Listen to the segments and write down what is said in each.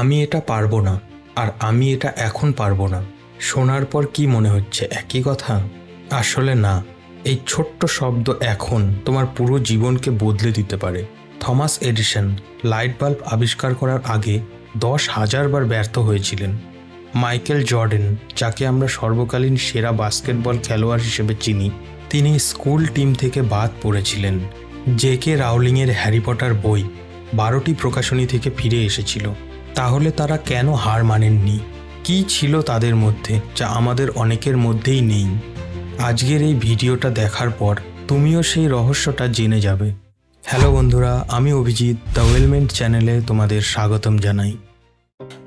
আমি এটা পারব না, আর আমি এটা এখন পারব না। শোনার পর কি মনে হচ্ছে, একই কথা? আসলে না, এই ছোট্ট শব্দ এখন তোমার পুরো জীবনকে বদলে দিতে পারে। থমাস এডিসন, লাইট বাল্ব আবিষ্কার করার আগে দশ হাজারবার ব্যর্থ হয়েছিলেন। মাইকেল জর্ডেন, যাকে আমরা সর্বকালীন সেরা বাস্কেটবল খেলোয়াড় হিসেবে চিনি, তিনি স্কুল টিম থেকে বাদ পড়েছিলেন। জে কে রাউলিংয়ের হ্যারি পটার বই বারোটি প্রকাশনী থেকে ফিরে এসেছিল। তাহলে তারা কেন হার মানেননি? কি ছিল তাদের মধ্যে যা আমাদের অনেকের মধ্যেই নেই? আজকের এই ভিডিওটা দেখার পর তুমিও সেই রহস্যটা জেনে যাবে। হ্যালো বন্ধুরা, আমি অভিজিৎ, দ্য ওয়েলমেন্ট চ্যানেলে তোমাদের স্বাগতম জানাই।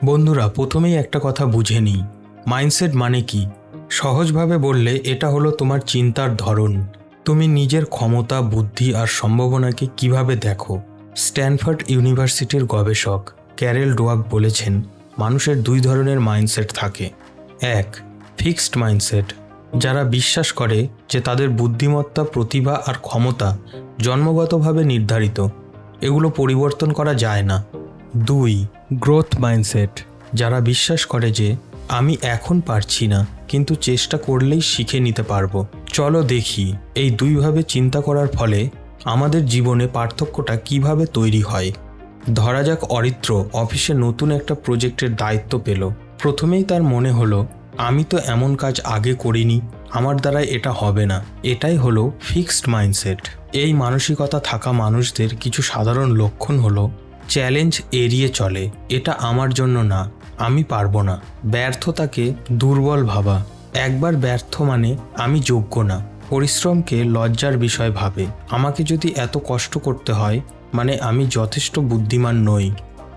বন্ধুরা, প্রথমেই একটা কথা বুঝে নিই। মাইন্ডসেট মানে কি? সহজভাবে বললে এটা হলো তোমার চিন্তার ধরন। তুমি নিজের ক্ষমতা, বুদ্ধি আর সম্ভাবনাকে কীভাবে দেখো? স্ট্যানফোর্ড ইউনিভার্সিটির গবেষক। ক্যারেল ডোয়াক বলেছেন, মানুষের দুই ধরনের মাইন্ডসেট থাকে। এক, ফিক্সড মাইন্ডসেট, যারা বিশ্বাস করে যে তাদের বুদ্ধিমত্তা, প্রতিভা আর ক্ষমতা জন্মগতভাবে নির্ধারিত। এগুলো পরিবর্তন করা যায় না। দুই, গ্রোথ মাইন্ডসেট, যারা বিশ্বাস করে যে, আমি এখন পারছি না, কিন্তু চেষ্টা করলেই শিখে নিতে পারব। চলো দেখি, এই দুইভাবে চিন্তা করার ফলে আমাদের জীবনে পার্থক্যটা কীভাবে তৈরি হয়। ধরা যাক অরিত্র অফিসে নতুন একটা প্রজেক্টের দায়িত্ব পেল। প্রথমেই তার মনে হলো, আমি তো এমন কাজ আগে করিনি, আমার দ্বারা এটা হবে না। এটাই হলো ফিক্সড মাইন্ডসেট। এই মানসিকতা থাকা মানুষদের কিছু সাধারণ লক্ষণ হলো, চ্যালেঞ্জ এড়িয়ে চলে। এটা আমার জন্য না, আমি পারব না। ব্যর্থতাকে দুর্বল ভাবা। একবার ব্যর্থ মানে আমি যোগ্য না। পরিশ্রমকে লজ্জার বিষয় ভাবে। আমাকে যদি এত কষ্ট করতে হয় মানে আমি যথেষ্ট বুদ্ধিমান নই।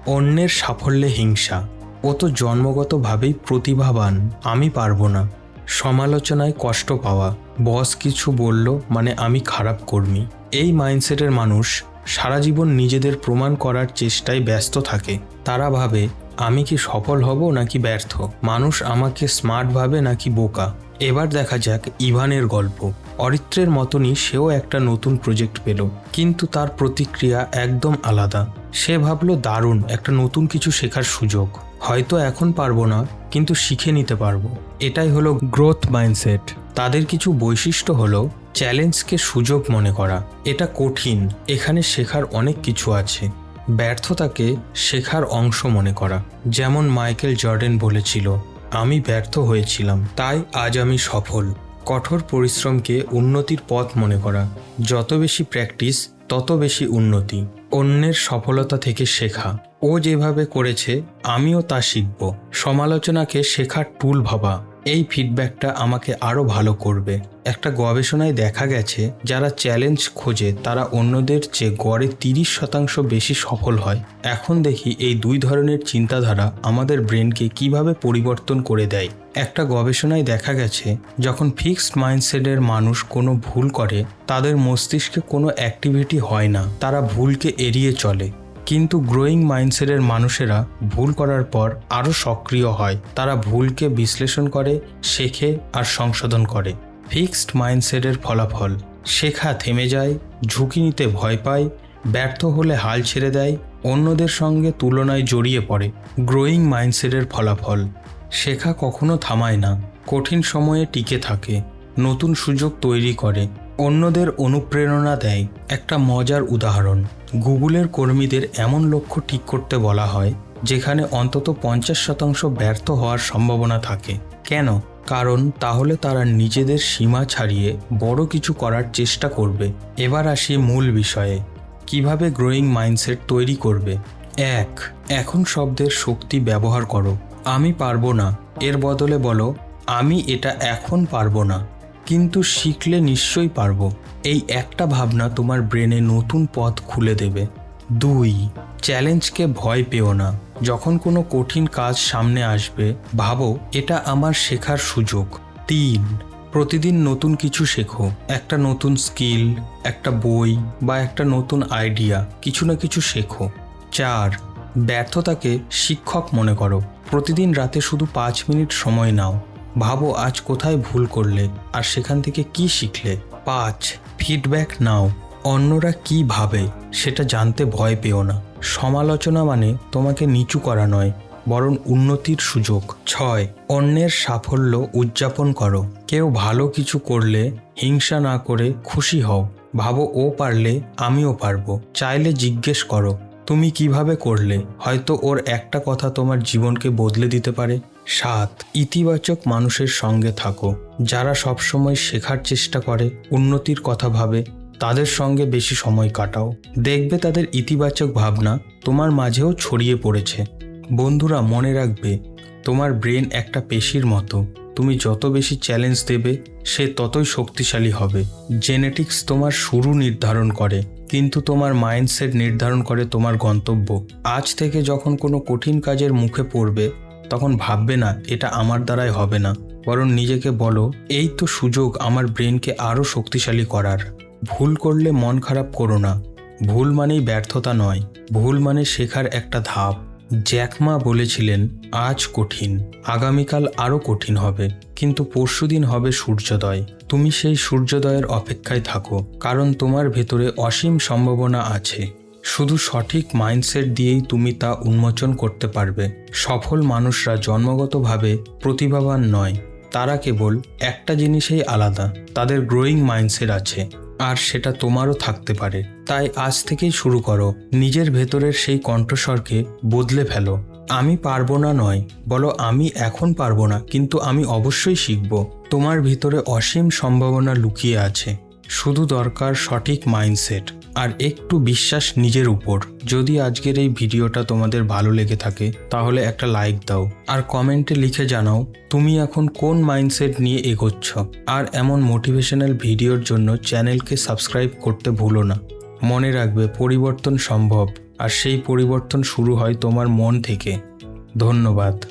অন্যের সাফল্যে হিংসা। ও তো জন্মগতভাবেই প্রতিভাবান, আমি পারব না। সমালোচনায় কষ্ট পাওয়া। বস কিছু বলল মানে আমি খারাপ কর্মী। এই মাইন্ডসেটের মানুষ সারা জীবন নিজেদের প্রমাণ করার চেষ্টায় ব্যস্ত থাকে। তারা ভাবে, আমি কি সফল হব নাকি ব্যর্থ? মানুষ আমাকে স্মার্ট ভাবে নাকি বোকা? এবার দেখা যাক ইভানের গল্প। অরিত্রের মতনই সেও একটা নতুন প্রজেক্ট পেল, কিন্তু তার প্রতিক্রিয়া একদম আলাদা। সে ভাবলো, দারুণ, একটা নতুন কিছু শেখার সুযোগ। হয়তো এখন পারব না, কিন্তু শিখে নিতে পারব। এটাই হলো গ্রোথ মাইন্ডসেট তাদের কিছু বৈশিষ্ট্য হলো চ্যালেঞ্জকে সুযোগ মনে করা। এটা কঠিন, এখানে শেখার অনেক কিছু আছে। ব্যর্থতাকে শেখার অংশ মনে করা। যেমন মাইকেল জর্ডেন বলেছিল, আমি ব্যর্থ হয়েছিলাম, তাই আজ আমি সফল। কঠোর পরিশ্রমকে উন্নতির পথ মনে করা। যত বেশি প্র্যাকটিস, তত বেশি উন্নতি। অন্যের সফলতা থেকে শেখা। ও যেভাবে করেছে, আমিও তা শিখব। সমালোচনাকে শেখার টুল ভাবা। এই ফিডব্যাকটা আমাকে আরও ভালো করবে। একটা গবেষণায় দেখা গেছে, যারা চ্যালেঞ্জ খোঁজে, তারা অন্যদের চেয়ে গড়ে তিরিশ শতাংশ বেশি সফল হয়। এখন দেখি এই দুই ধরনের চিন্তাধারা আমাদের ব্রেনকে কীভাবে পরিবর্তন করে দেয়। একটা গবেষণায় দেখা গেছে, যখন ফিক্সড মাইন্ডসেটের মানুষ কোনো ভুল করে, তাদের মস্তিষ্কে কোনো অ্যাক্টিভিটি হয় না। তারা ভুলকে এড়িয়ে চলে। কিন্তু গ্রোয়িং মাইন্ডসেটের মানুষেরা ভুল করার পর আরও সক্রিয় হয়। তারা ভুলকে বিশ্লেষণ করে, শেখে আর সংশোধন করে। ফিক্সড মাইন্ডসেটের ফলাফল, শেখা থেমে যায়, ঝুঁকি নিতে ভয় পায়, ব্যর্থ হলে হাল ছেড়ে দেয়, অন্যদের সঙ্গে তুলনায় জড়িয়ে পড়ে। গ্রোয়িং মাইন্ডসেটের ফলাফল, শেখা কখনো থামায় না, কঠিন সময়ে টিকে থাকে, নতুন সুযোগ তৈরি করে, অন্যদের অনুপ্রেরণা দেয়। একটা মজার উদাহরণ গুগলের কর্মীদের এমন লক্ষ্য ঠিক করতে বলা হয়, যেখানে অন্তত পঞ্চাশ শতাংশ ব্যর্থ হওয়ার সম্ভাবনা থাকে। কেন? কারণ তাহলে তারা নিজেদের সীমা ছাড়িয়ে বড় কিছু করার চেষ্টা করবে। এবার আসি মূল বিষয়ে। কীভাবে গ্রোয়িং মাইন্ডসেট তৈরি করবে? এক, এখন শব্দের শক্তি ব্যবহার করো। আমি পারব না। এর বদলে বলো, আমি এটা এখন পারব না। কিন্তু শিখলে নিশ্চয়ই পারব। এই একটা ভাবনা তোমার ব্রেনে নতুন পথ খুলে দেবে। দুই, চ্যালেঞ্জকে ভয় পেও না। যখন কোনো কঠিন কাজ সামনে আসবে, ভাবো এটা আমার শেখার সুযোগ। তিন, প্রতিদিন নতুন কিছু শেখো। একটা নতুন স্কিল, একটা বই বা একটা নতুন আইডিয়া, কিছু না কিছু শেখো। চার, ব্যর্থতাকে শিক্ষক মনে করো। প্রতিদিন রাতে শুধু পাঁচ মিনিট সময় নাও। ভাবো আজ কোথায় ভুল করলে আর সেখান থেকে কি শিখলে। পাঁচ ফিডব্যাক নাও। অন্যরা কি ভাবে, সেটা জানতে ভয় পেও না। সমালোচনা মানে তোমাকে নিচু করা নয়, বরং উন্নতির সুযোগ। ছয়, অন্যের সাফল্য উদযাপন করো। কেউ ভালো কিছু করলে, হিংসা না করে খুশি হও। ভাবো ও পারলে আমিও পারব। চাইলে জিজ্ঞেস করো তুমি কীভাবে করলে? হয়তো ওর একটা কথা তোমার জীবনকে বদলে দিতে পারে। সাত, ইতিবাচক মানুষের সঙ্গে থাকো। যারা সবসময় শেখার চেষ্টা করে, উন্নতির কথা ভাবে, তাদের সঙ্গে বেশি সময় কাটাও। দেখবে তাদের ইতিবাচক ভাবনা তোমার মাঝেও ছড়িয়ে পড়েছে। বন্ধুরা, মনে রাখবে, তোমার ব্রেন একটা পেশির মতো। তুমি যত বেশি চ্যালেঞ্জ দেবে, সে ততই শক্তিশালী হবে। জেনেটিক্স তোমার শুরু নির্ধারণ করে। কিন্তু তোমার মাইন্ডসেট নির্ধারণ করে তোমার গন্তব্য। আজ থেকে যখন কোনো কঠিন কাজের মুখে পড়বে, তখন ভাববে না, এটা আমার দ্বারাই হবে না। বরং নিজেকে বলো, এই তো সুযোগ আমার ব্রেনকে আরও শক্তিশালী করার। ভুল করলে মন খারাপ করো না। ভুল মানেই ব্যর্থতা নয়। ভুল মানে শেখার একটা ধাপ। জ্যাকমা বলেছিলেন, আজ কঠিন, আগামীকাল আরও কঠিন হবে। কিন্তু পরশুদিন হবে সূর্যোদয়। তুমি সেই সূর্যোদয়ের অপেক্ষায় থাকো, কারণ তোমার ভেতরে অসীম সম্ভাবনা আছে। শুধু সঠিক মাইন্ডসেট দিয়েই তুমি তা উন্মোচন করতে পারবে। সফল মানুষরা জন্মগতভাবে প্রতিভাবান নয়। তারা কেবল একটা জিনিসেই আলাদা, তাদের গ্রোয়িং মাইন্ডসেট আছে, আর সেটা তোমারও থাকতে পারে। তাই আজ থেকেই শুরু করো, নিজের ভেতরের সেই কণ্ঠস্বরকে বদলে ফেলো। আমি পারব না নয়, বলো আমি এখন পারব না, কিন্তু আমি অবশ্যই শিখব। তোমার ভিতরে অসীম সম্ভাবনা লুকিয়ে আছে। শুধু দরকার সঠিক মাইন্ডসেট আর একটু বিশ্বাস নিজের উপর। যদি আজকের এই ভিডিওটা তোমাদের ভালো লেগে থাকে, তাহলে একটা লাইক দাও আর কমেন্টে লিখে জানাও, তুমি এখন কোন মাইন্ডসেট নিয়ে এগোচ্ছ? আর এমন মোটিভেশনাল ভিডিওর জন্য চ্যানেলকে সাবস্ক্রাইব করতে ভুলো না। মনে রাখবে, পরিবর্তন সম্ভব আর সেই পরিবর্তন শুরু হয় তোমার মন থেকে। ধন্যবাদ।